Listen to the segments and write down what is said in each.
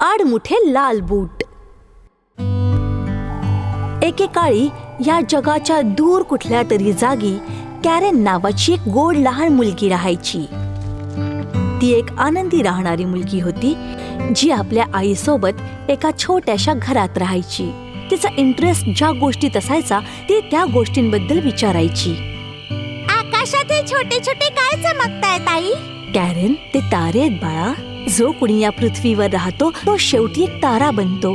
आडमुठे लाल बूट. एकेकाळी या जगाच्या दूर कुठल्या तरी जागी कॅरेन नावाची एक गोड लहान मुलगी राहायची. ती एक आनंदी राहणारी मुलगी होती जी आपल्या आईसोबत एका छोट्याशा घरात राहायची. तिचा इंटरेस्ट ज्या गोष्टीत असायचा ती त्या गोष्टींबद्दल विचारायची. आकाशात हे छोटे छोटे काय चमकतायत आई. कॅरेन ते तारे आहेत बाळा. जो कुणी या पृथ्वीवर राहतो तो शेवटी एक तारा बनतो.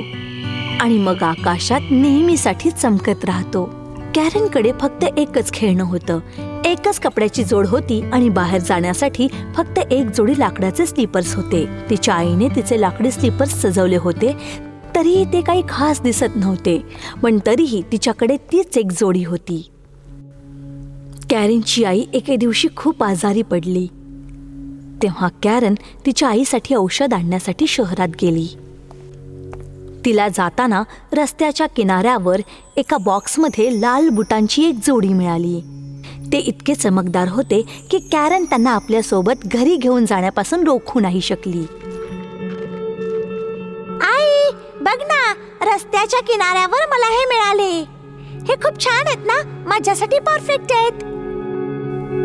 आणि मग आकाशात नेहमीसाठी चमकत राहतो. कॅरेनकडे फक्त एकच खेळणं होतं. एकच कपड्याची जोड होती आणि बाहेर जाण्यासाठी फक्त एक जोडी लाकडाचे स्लीपर्स होते. तिच्या आईने तिचे लाकडी स्लीपर्स सजवले होते तरीही ते काही खास दिसत नव्हते. पण तरीही तिच्याकडे तीच एक जोडी होती. कॅरेनची आई एके दिवशी खूप आजारी पडली. तेव्हा कॅरन तिच्या आईसाठी औषध आणण्यासाठी शहरात गेली. तिला जाताना रस्त्याच्या किनाऱ्यावर एका बॉक्समध्ये लाल बुटांची एक जोडी मिळाली. ते इतके चमकदार होते की कॅरन त्यांना आपल्यासोबत घरी घेऊन जाण्यापासून रोखू नाही शकली. आई बघ ना रस्त्याच्या किनाऱ्यावर मला हे मिळाले. हे खूप छान आहेत ना? माझ्यासाठी परफेक्ट आहेत.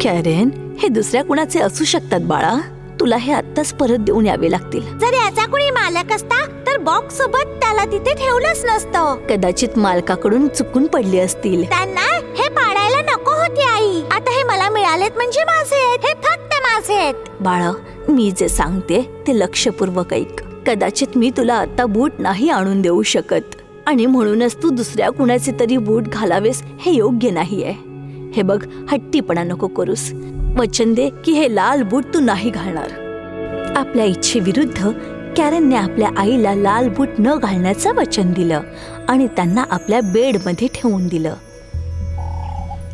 कॅरेन हे दुसऱ्या कुणाचे असू शकतात बाळा? तुला हे आत्ताच परत देऊन यावे लागतील. जर याचा कोणी मालक असता तर बॉक्स सोबत त्याला तिथे ठेवलंच नसतं. कदाचित मालकाकडून चुकून पडले असतील. त्यांना हे पाडायला नको होते आई. आता हे मला मिळालेत म्हणजे माझे आहेत हे फक्त माझे आहेत. बाळा मी जे सांगते ते लक्षपूर्वक ऐक. कदाचित मी तुला आता बूट नाही आणून देऊ शकत. आणि म्हणूनच तू दुसऱ्या कुणाचे तरी बूट घालावेस हे योग्य नाहीये. हे बघ हट्टीपणा नको करूस. वचन दे की हे लाल बूट तू नाही घालणार? आपल्या इच्छेविरुद्ध कॅरनने आपल्या आईला लाल बूट न घालण्याचं वचन दिलं आणि त्यांना आपल्या बेडमध्ये ठेवून दिलं.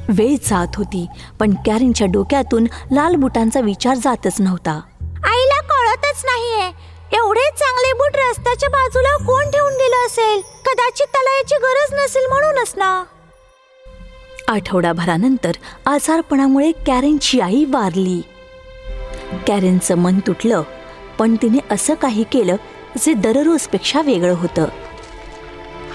वेळ जात होती पण कॅरेनच्या डोक्यातून लाल बुटांचा विचार जातच नव्हता. आईला कळतच नाहीये एवढे चांगले बूट रस्त्याच्या बाजूला कोण ठेवून गेलं असेल? कदाचित त्याला याची गरज नसेल म्हणूनच ना. आठवडाभरानंतर आजारपणामुळे कॅरेनची आई वारली. कॅरेनचं मन तुटलं पण तिने असं काही केलं जे दररोजपेक्षा वेगळं होतं.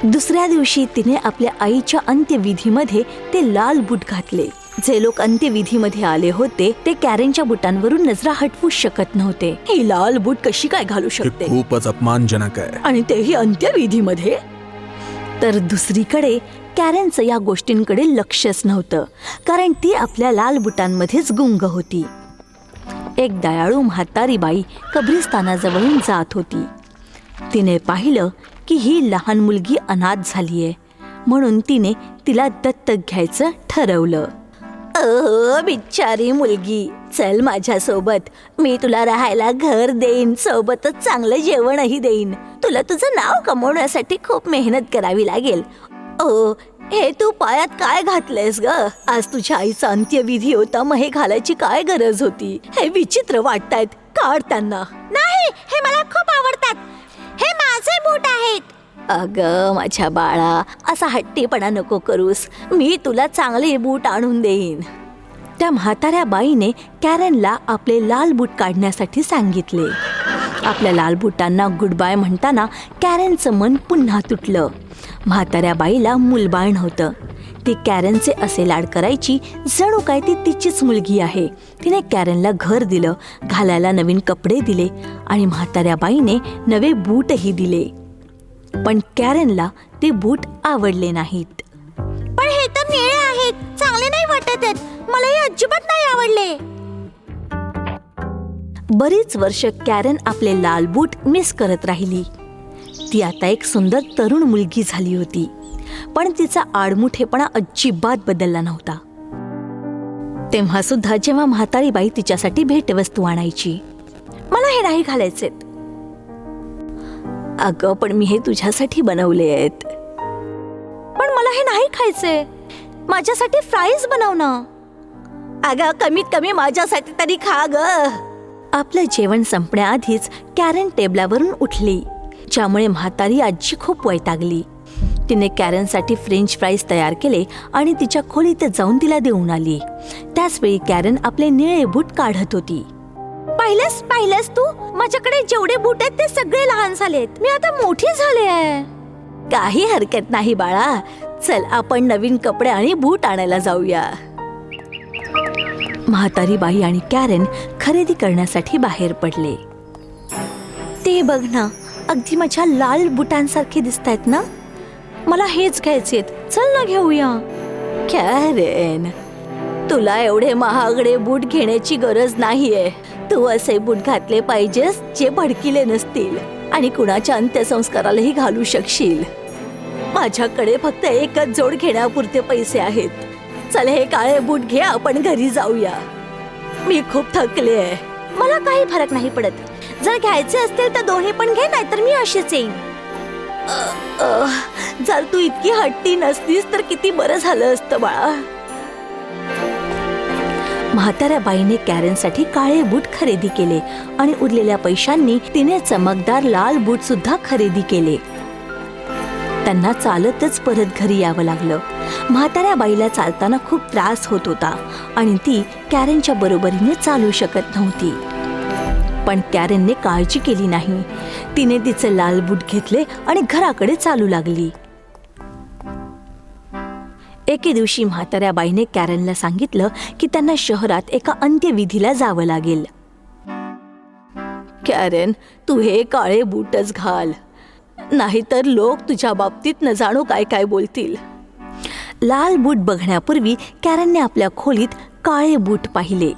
दुसऱ्या दिवशी तिने आपल्या आईच्या अंत्यविधीमध्ये ते लाल बूट घातले. जे लोक अंत्यविधीमध्ये आले होते ते कॅरेनच्या बुटांवरून नजरा हटवूच शकत नव्हते. ही लाल बूट कशी काय घालू शकते? खूपच अपमानजनक आहे. आणि तेही अंत्यविधीमध्ये? तर दुसरीकडे कॅरेनचं या गोष्टींकडे लक्षच नव्हतं कारण ती आपल्या लाल बुटांमध्येच गुंग होती. एक दयाळू म्हातारी बाई कब्रिस्तानाजवळून जात होती. तिने पाहिलं की ही लहान मुलगी अनाथ झालीये म्हणून तिने तिला दत्तक घ्यायचं ठरवलं. अहो बिचारी मुलगी. चल माझ्यासोबत. मी तुला राहायला घर देईन. सोबतच चांगलं जेवणही देईन. तुला तुझं नाव कमवण्यासाठी खूप मेहनत करावी लागेल. ओ हे तू पायात काय घातलंयस ग? आज तुझ्या आईचा अंत्यविधी होता मग हे घालायची काय गरज होती? हे विचित्र वाटतायत. काढ त्यांना. नाही हे मला खूप आवडतात. हे माझे बूट आहेत. अग माझ्या बाळा असा हट्टीपणा नको करूस. मी तुला चांगले बूट आणून देईन. त्या म्हाताऱ्या बाईने कॅरनला आपले लाल बूट काढण्यासाठी सांगितले. आपल्या लाल बुटांना गुड बाय म्हणताना कॅरनचं मन पुन्हा तुटलं. म्हाताऱ्या बाईला मुलबाळ नव्हतं. ती कॅरनचे असे लाड करायची जणू काय ती तिचीच मुलगी आहे. तिने कॅरनला घर दिलं घालायला नवीन कपडे दिले आणि म्हाताऱ्या बाईने नवे बूटही दिले. पण कॅरनला ते बूट आवडले नाहीत. पण हे तर निळे आहेत. चांगले नाही वाटत आहेत. मला हे अजिबात नाही आवडले. बरीच वर्ष कॅरन आपले लाल बूट मिस करत राहिली. ती आता एक सुंदर तरुण मुलगी झाली होती. पण तिचा आडमुठेपणा अजिबात बदलला नव्हता. तेव्हा सुद्धा जेव्हा म्हातारी बाई तिच्यासाठी भेटवस्तू आणायची मला हे नाही घालायचेत. अगं पण मी हे तुझ्यासाठी बनवले आहेत. पण मला हे नाही खायचे माझ्यासाठी फ्राईज बनव ना. अगं कमीत कमी माझ्यासाठी तरी खा ग. आपलं जेवण संपण्याआधीच कॅरन टेबलावरून उठली ज्यामुळे म्हातारी आजी खूप वैतागली. तिने कॅरनसाठी फ्रेंच फ्राईज तयार केले आणि तिच्या खोलीत जाऊन तिला देऊन आली. त्याचवेळी कॅरन आपले निळे बूट काढत होती. पाहिलंस पाहिलंस तू? माझ्याकडे जेवढे बूट आहेत ते सगळे लहान झालेत. मी आता मोठी झाले आहे. काही हरकत नाही बाळा. चल आपण नवीन कपडे आणि बूट आणायला जाऊया. म्हातारी बाई आणि कॅरेन खरेदी करण्यासाठी बाहेर पडले. ते बघ ना अगदी माझ्या लाल बुटांसारखे दिसत आहेत ना? मला हेच घ्यायचेत चल ना घेऊया. कॅरेन तुला एवढे महागडे बूट घेण्याची गरज नाहीये. तू असे बूट घातले पाहिजेस जे भडकिले नसतील आणि कुणाच्या अंत्यसंस्कारालाही घालू शकशील. माझ्याकडे फक्त एकच जोड घेण्यापुरते पैसे आहेत. चल हे काळे बूट घे आपण घरी जाऊया. मी खूप थकले आहे. मला काही फरक नाही पडत. जर घ्यायचे असतील तर दोन्ही पण घे नाहीतर मी अशीच येईन. जर तू इतकी हट्टी नसतीस तर किती बरं झालं असतं बाळा. म्हाताऱ्या बाईने कॅरेनसाठी काळे बूट खरेदी केले आणि उरलेल्या पैशांनी तिने चमकदार लाल बूट सुद्धा खरेदी केले. त्यांना चालतच परत घरी यावं लागलं. म्हाताऱ्या बाईला चालताना खूप त्रास होत होता आणि ती कॅरेनच्या बरोबरीने चालू शकत नव्हती. पण कॅरेनने काळजी केली नाही. तिने तिचे लाल बूट घेतले आणि घराकडे चालू लागली. एके दिवशी म्हाताऱ्या बाईने कॅरनला सांगितलं की त्यांना शहरात एका अंत्यविधीला जावं लागेल. कॅरन तू हे काळे बूटच घाल. नाहीतर लोक तुझ्या बाबतीत न जाणो काय काय बोलतील. लाल बूट बघण्यापूर्वी कॅरनने आपल्या खोलीत काळे बूट पाहिले.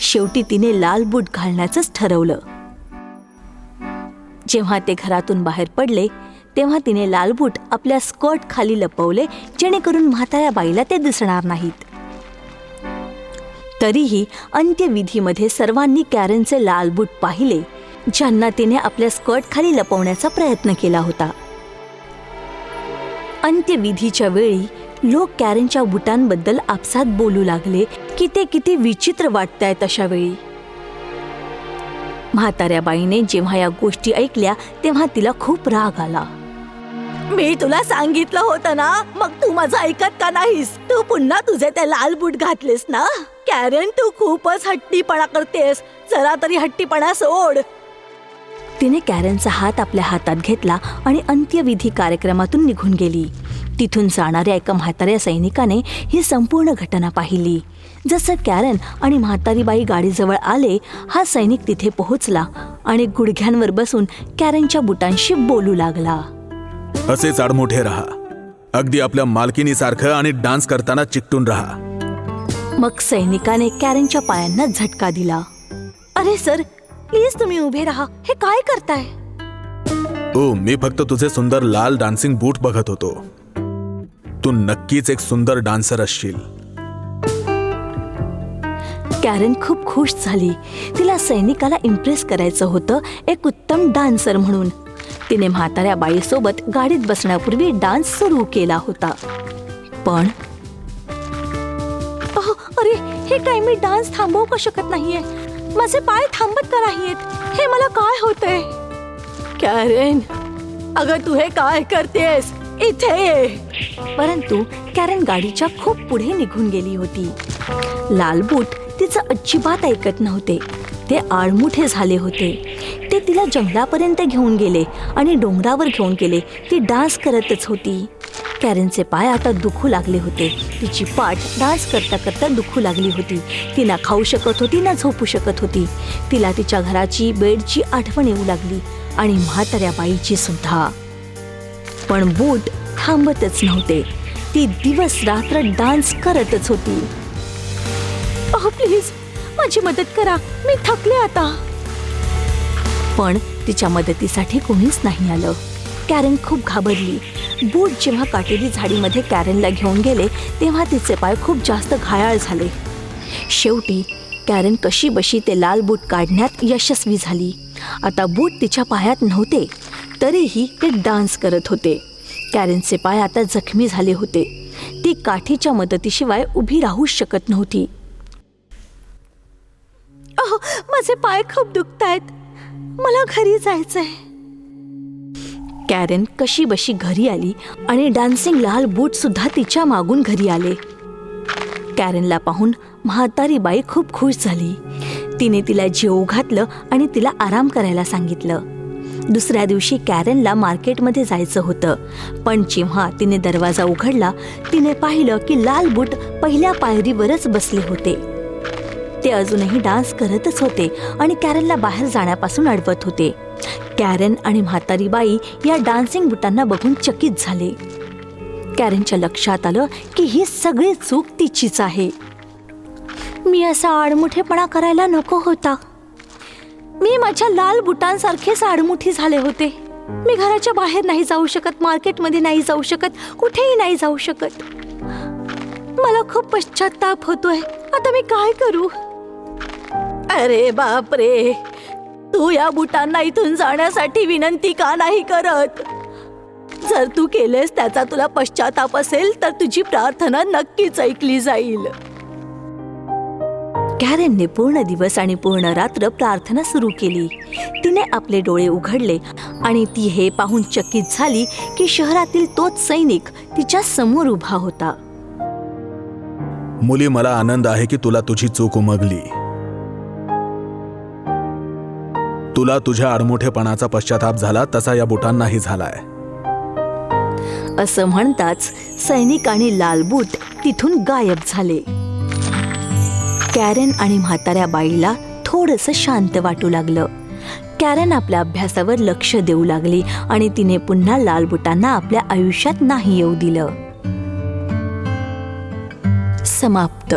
शेवटी तिने लाल बूट घालण्याचंच ठरवलं. जेव्हा ते घरातून बाहेर पडले तेव्हा तिने लालबूट आपल्या स्कर्ट खाली लपवले जेणेकरून म्हाताऱ्या बाईला ते दिसणार नाहीत. तरीही अंत्यविधीमध्ये सर्वांनी कॅरनचे लाल बूट पाहिले ज्यांना तिने आपल्या स्कर्ट खाली लपवण्याचा प्रयत्न केला होता. अंत्यविधीच्या वेळी लोक कॅरनच्या बुटांबद्दल आपसात बोलू लागले की ते किती विचित्र वाटतायत अशा वेळी. म्हाताऱ्या बाईने जेव्हा या गोष्टी ऐकल्या तेव्हा तिला खूप राग आला. मी तुला सांगितलं होतं ना? मग तू माझं ऐकत का नाहीस? तू पुन्हा तुझे ते लाल बूट घातलेस ना? कॅरन तू खूपच हट्टीपणा करतेस. जरा तरी हट्टीपणा सोड. तिने कॅरनचा हात आपल्या हातात घेतला आणि अंत्यविधी कार्यक्रमातून निघून गेली. तिथून जाणाऱ्या एका म्हाताऱ्या सैनिकाने ही संपूर्ण घटना पाहिली. जसं कॅरन आणि म्हातारीबाई गाडीजवळ आले हा सैनिक तिथे पोहोचला आणि गुडघ्यांवर बसून कॅरनच्या बुटांशी बोलू लागला. असेच आडमोठे राहा. अगदी आपल्या मालकिनीसारखं आणि डान्स करताना चिकटून राहा. मग सैनिकाने कॅरनच्या पायांना झटका दिला. अरे सर प्लीज तुम्ही उभे राहा. हे काय करताय? ओ मी फक्त तुझे सुंदर लाल डान्सिंग बूट बघत होतो. तू नक्कीच एक सुंदर डान्सर असशील. कॅरन खूप खुश झाली. तिला सैनिकाला इम्प्रेस करायचं होतं एक उत्तम डान्सर म्हणून. तिने म्हाताऱ्या बाईसोबत गाडीत बसण्यापूर्वी डान्स सुरू केला होता. पण अहो, अरे हे काय मी डान्स थांबवू का शकत नाहीये? माझे पाय थांबत का नाहीयेत? हे मला काय होतंय? कॅरेन अगं तू हे काय करतेस? इथे ये. परंतु कॅरन गाडीच्या खूप पुढे निघून गेली होती. लालबूट तिचं अजिबात ऐकत नव्हते. ते आळमुठे झाले होते. ते तिला जंगलापर्यंत घेऊन गेले आणि डोंगरावर घेऊन गेले. ती डान्स करतच होती. कॅरेनचे पाय आता दुखू लागले होते. तिची पाठ डान्स करता करता दुखू लागली होती. ती ना खाऊ शकत होती ना झोपू शकत होती. तिला तिच्या घराची बेडची आठवण येऊ लागली आणि म्हाताऱ्या बाईची सुद्धा. पण बूट थांबतच नव्हते. ती दिवस रात्र डान्स करतच होती. प्लीज. माझी मदत करा. मी थकले आता. पण तिच्या मदतीसाठी कोणीच नाही आलं. कॅरन खूप घाबरली. बूट जेव्हा काटेरी झाडीमध्ये कॅरनला घेऊन गेले तेव्हा तिचे पाय खूप जास्त घायाळ झाले. शेवटी कॅरन कशी बशी ते लाल बूट काढण्यात यशस्वी झाली. आता बूट तिच्या पायात नव्हते तरीही ते डान्स करत होते. कॅरनचे पाय आता जखमी झाले होते. ती काठीच्या मदतीशिवाय उभी राहू शकत नव्हती. माझे पाय खूप दुखतायत. मला घरी जायचंय. कॅरेन कशी बशी घरी आली आणि डान्सिंग लाल बूट सुद्धा तिच्या मागून घरी आले. कॅरेनला पाहून म्हातारी बाई खूप खुश झाली. तिने तिला जेवू घातलं आणि तिला आराम करायला सांगितलं. दुसऱ्या दिवशी कॅरेनला मार्केटमध्ये जायचं होतं पण जेव्हा तिने दरवाजा उघडला तिने पाहिलं की लाल बूट पहिल्या पायरीवरच बसले होते. ते अजूनही डान्स करतच होते आणि कॅरनला बाहेर जाण्यापासून अडवत होते. कॅरन आणि म्हातारी बाई या डान्सिंग बुटांना बघून चकित झाले. कॅरनच्या लक्षात आलं की ही सगळी चूक तिचीच आहे. मी असा आडमुठेपणा करायला नको होता. मी माझ्या लाल बुटांसारखेच आडमुठी झाले होते. मी घराच्या बाहेर नाही जाऊ शकत मार्केटमध्ये नाही जाऊ शकत कुठेही नाही जाऊ शकत. मला खूप पश्चाताप होतोय. आता मी काय करू? अरे बाप रे तू या बुटांना इथून जाण्यासाठी विनंती का नाही करत? जर तू केलेस त्याचा तुला पश्चाताप असेल तर तुझी प्रार्थना नक्कीच ऐकली जाईल. कॅरेनने पूर्ण दिवस आणि पूर्ण रात्र प्रार्थना सुरू केली. तिने आपले डोळे उघडले आणि ती हे पाहून चकित झाली की शहरातील तोच सैनिक तिच्या समोर उभा होता. मुली मला आनंद आहे की तुला तुझी चूक उमगली. तुला तुझ्या आडमोठेपणाचा पश्चाताप झाला तसा या बुटांनाही झालाय. असं म्हणताच सैनिक आणि लालबूट तिथून गायब झाले. कॅरेन आणि म्हाताऱ्या बाईला थोडस शांत वाटू लागलं. कॅरेन आपल्या अभ्यासावर लक्ष देऊ लागली आणि तिने पुन्हा लालबुटांना आपल्या आयुष्यात नाही येऊ दिलं. समाप्त.